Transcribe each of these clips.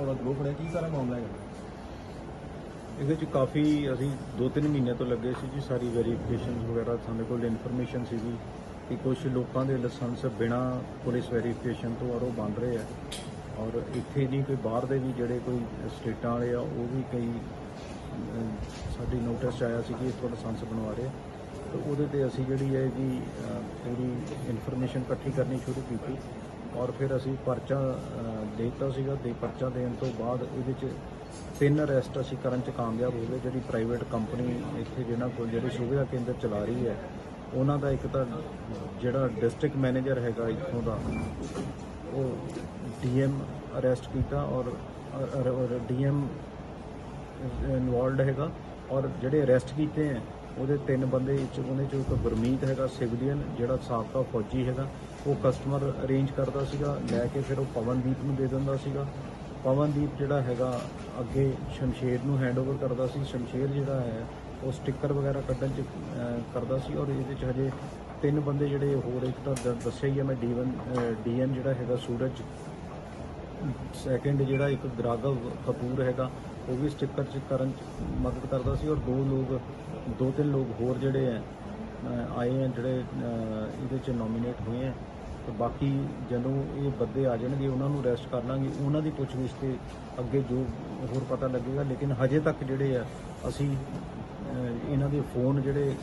ਤੁਹਾਡਾ ਗਰੁੱਪ ਫੜਿਆ ਕੀ ਸਾਰਾ ਮਾਮਲਾ ਹੈਗਾ? ਇਹਦੇ ਚ ਕਾਫੀ ਅਸੀਂ 2-3 ਮਹੀਨੇ ਤੋਂ ਲੱਗੇ ਸੀ ਜੀ ਸਾਰੀ ਵੈਰੀਫਿਕੇਸ਼ਨ ਵਗੈਰਾ ਸਾਡੇ ਕੋਲ ਇਨਫੋਰਮੇਸ਼ਨ ਸੀਗੀ ਕਿ ਕੁਝ ਲੋਕਾਂ ਦੇ ਲਾਇਸੈਂਸ ਬਿਨਾ ਪੁਲਿਸ ਵੈਰੀਫਿਕੇਸ਼ਨ ਤੋਂ ਔਰ ਉਹ ਬਣ ਰਹੇ ਆ। ਔਰ ਇੱਥੇ ਨਹੀਂ ਕੋਈ ਬਾਹਰ ਦੇ ਵੀ ਜਿਹੜੇ ਕੋਈ ਸਟੇਟਾਂ ਵਾਲੇ ਆ ਉਹ ਵੀ ਕਈ ਅਮ, ਸਾਡੀ ਨੋਟਿਸ 'ਚ ਆਇਆ ਸੀ ਕਿ ਇੱਥੋਂ ਲਾਇਸੈਂਸ ਬਣਵਾ ਰਹੇ ਆ। ਤੇ ਉਹਦੇ ਤੇ ਅਸੀਂ ਜਿਹੜੀ ਹੈ ਜੀ ਅ, ਪੂਰੀ ਇਨਫੋਰਮੇਸ਼ਨ ਇਕੱਠੀ ਕਰਨੀ ਸ਼ੁਰੂ ਕੀਤੀ। ਔਰ ਫਿਰ ਅਸੀਂ ਪਰਚਾ ਦੇਤਾ ਸੀਗਾ ਦੇ ਪਰਚਾ ਦੇਣ ਤੋਂ ਬਾਅਦ ਇਹਦੇ 'ਚ ਤਿੰਨ ਅਰੈਸਟ ਅਸੀਂ ਕਰਨ 'ਚ ਕਾਮਯਾਬ ਹੋ ਗਏ। ਜਿਹੜੀ ਪ੍ਰਾਈਵੇਟ ਕੰਪਨੀ ਇੱਥੇ ਜਿਹਨਾਂ ਕੋਲ, ਜਿਹੜੀ ਸੁਵਿਧਾ ਕੇਂਦਰ ਚਲਾ ਰਹੀ ਹੈ, ਉਹਨਾਂ ਦਾ ਇੱਕ ਤਾਂ ਜਿਹੜਾ ਡਿਸਟ੍ਰਿਕਟ ਮੈਨੇਜਰ ਹੈਗਾ ਇੱਥੋਂ ਦਾ, ਉਹ ਡੀਐਮ ਅਰੈਸਟ ਕੀਤਾ ਔਰ ਡੀਐਮ ਇਨਵੋਲਡ ਹੈਗਾ ਔਰ ਜਿਹੜੇ ਅਰੈਸਟ ਕੀਤੇ ਹੈ ਉਹਦੇ ਤਿੰਨ ਬੰਦੇ ਵਿੱਚ ਉਹਨੇ ਚੋਂ ਇੱਕ ਗੁਰਮੀਤ ਹੈਗਾ, ਸਿਵਲੀਅਨ, ਜਿਹੜਾ ਸਾਬਕਾ ਫੌਜੀ ਹੈਗਾ, ਉਹ ਕਸਟਮਰ ਅਰੇਂਜ ਕਰਦਾ ਸੀਗਾ, ਲੈ ਕੇ ਫਿਰ ਉਹ ਪਵਨਦੀਪ ਨੂੰ ਦੇ ਦਿੰਦਾ ਸੀਗਾ। ਪਵਨਦੀਪ ਜਿਹੜਾ ਹੈਗਾ, ਅੱਗੇ ਸ਼ਮਸ਼ੇਰ ਨੂੰ ਹੈਂਡਓਵਰ ਕਰਦਾ ਸੀ। ਸ਼ਮਸ਼ੇਰ ਜਿਹੜਾ ਹੈ, ਉਹ ਸਟicker ਵਗੈਰਾ ਕੱਢਣ ਚ ਕਰਦਾ ਸੀ ਔਰ ਇਹਦੇ ਚ ਹਜੇ ਤਿੰਨ ਬੰਦੇ ਜਿਹੜੇ ਹੋਰ ਇੱਕ ਤਾਂ ਦ- ਦੱਸਿਆ ਹੀ ਹੈ ਮੈਂ ਡੀਵਨ ਡੀਐਮ ਜਿਹੜਾ ਹੈਗਾ ਸੂਰਜ। ਸੈਕਿੰਡ ਜਿਹੜਾ ਇੱਕ ਗਰਾਗਵ ਕਪੂਰ ਹੈਗਾ, ਉਹ ਵੀ ਸਟicker ਚ ਕਰਨ ਚ ਮਦਦ ਕਰਦਾ ਸੀ ਔਰ ਦੋ ਲੋਕ, ਦੋ ਤਿੰਨ ਲੋਕ ਹੋਰ ਜਿਹੜੇ ਹੈ ਆਏ ਹੈ ਜਿਹੜੇ ਇਹਦੇ ਚ ਨੋਮੀਨੇਟ ਹੋਏ ਹੈ ਤੇ ਬਾਕੀ ਜਦੋਂ ਇਹ ਬੰਦੇ ਆ ਜਾਣਗੇ, ਉਹਨਾਂ ਨੂੰ ਅਰੈਸਟ ਕਰ ਲਾਂਗੇ। ਉਹਨਾਂ ਦੀ ਪੁੱਛਗਿੱਛ ਤੇ ਅੱਗੇ ਜੋ ਹੋਰ ਪਤਾ ਲੱਗੇਗਾ, ਲੇਕਿਨ ਹਜੇ ਤੱਕ ਜਿਹੜੇ ਆ, ਅਸੀਂ ਇਹਨਾਂ ਦੇ ਫੋਨ ਜਿਹੜੇ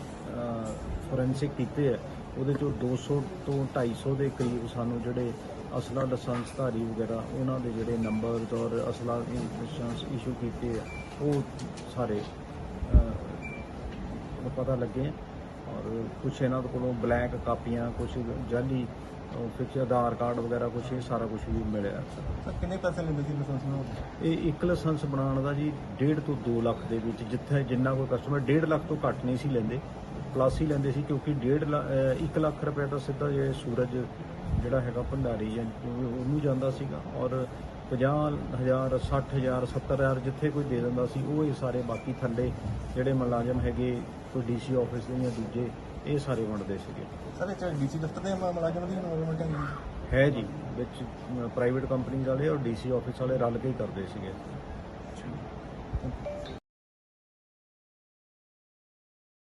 ਫੋਰੈਂਸਿਕ ਕੀਤੇ ਆ ਉਹਦੇ ਚੋਂ 200 ਤੋਂ 250 ਦੇ ਕਰੀਬ ਸਾਨੂੰ ਜਿਹੜੇ ਅਸਲਾ ਲਾਇਸੈਂਸਧਾਰੀ ਵਗੈਰਾ ਉਹਨਾਂ ਦੇ ਜਿਹੜੇ ਨੰਬਰ ਔਰ ਅਸਲਾ ਲਾਇਸੈਂਸ ਇਸ਼ੂ ਕੀਤੇ ਆ ਉਹ ਸਾਰੇ ਅਹ, ਪਤਾ ਲੱਗੇ। ਔਰ ਕੁਛ ਇਹਨਾਂ ਦੇ ਕੋਲੋਂ ਬਲੈਂਕ ਕਾਪੀਆਂ ਕੁਛ ਜਾਲੀ ਫਿਕਸ ਆਧਾਰ ਕਾਰਡ ਵਗੈਰਾ ਕੁਛ ਇਹ ਸਾਰਾ ਕੁਝ ਵੀ ਮਿਲਿਆ। ਸਰ ਕਿੰਨੇ ਪੈਸੇ ਲੈਂਦੇ ਸੀ ਲਾਇਸੈਂਸ ਨੂੰ ਇਹ ਇੱਕ ਲਾਇਸੈਂਸ ਬਣਾਉਣ ਦਾ ਜੀ 1.5 ਤੋਂ 2 ਲੱਖ ਦੇ ਵਿੱਚ ਜਿੱਥੇ ਜਿੰਨਾ ਕੋਈ ਕਸਟਮਰ 1.5 ਲੱਖ ਤੋਂ ਘੱਟ ਨਹੀਂ ਸੀ ਲੈਂਦੇ। ਪਲੱਸ ਹੀ ਲੈਂਦੇ ਸੀ ਕਿਉਂਕਿ 1.5 1 ਲੱਖ ਰੁਪਏ ਦਾ ਸਿੱਧਾ ਜੇ ਸੂਰਜ ਜਿਹੜਾ ਹੈਗਾ ਭੰਡਾਰੀ ਜਾਂ ਉਹਨੂੰ ਜਾਂਦਾ ਸੀਗਾ ਔਰ 50000 60000 70000 ਜਿੱਥੇ ਕੋਈ ਦੇ ਦਿੰਦਾ ਸੀ ਉਹ ਹੀ ਸਾਰੇ ਬਾਕੀ ਥੱਲੇ ਜਿਹੜੇ ਮੁਲਾਜ਼ਮ ਹੈਗੇ ਕੋਈ ਡੀਸੀ ਆਫਿਸ ਦੇ ਜਾਂ ਦੂਜੇ ਇਹ ਸਾਰੇ ਵੰਡਦੇ ਸੀਗੇ। ਸਰ ਇਹ ਡੀਸੀ ਦਫ਼ਤਰ ਦੇ ਮੁਲਾਜ਼ਮ ਦੀ ਇਨਵੋਲਵਮੈਂਟ ਹੈਗੀ ਹੈ ਜੀ ਵਿੱਚ ਪ੍ਰਾਈਵੇਟ ਕੰਪਨੀ ਵਾਲੇ ਔਰ ਡੀਸੀ ਆਫਿਸ ਵਾਲੇ ਰਲ ਕੇ ਹੀ ਕਰਦੇ ਸੀਗੇ।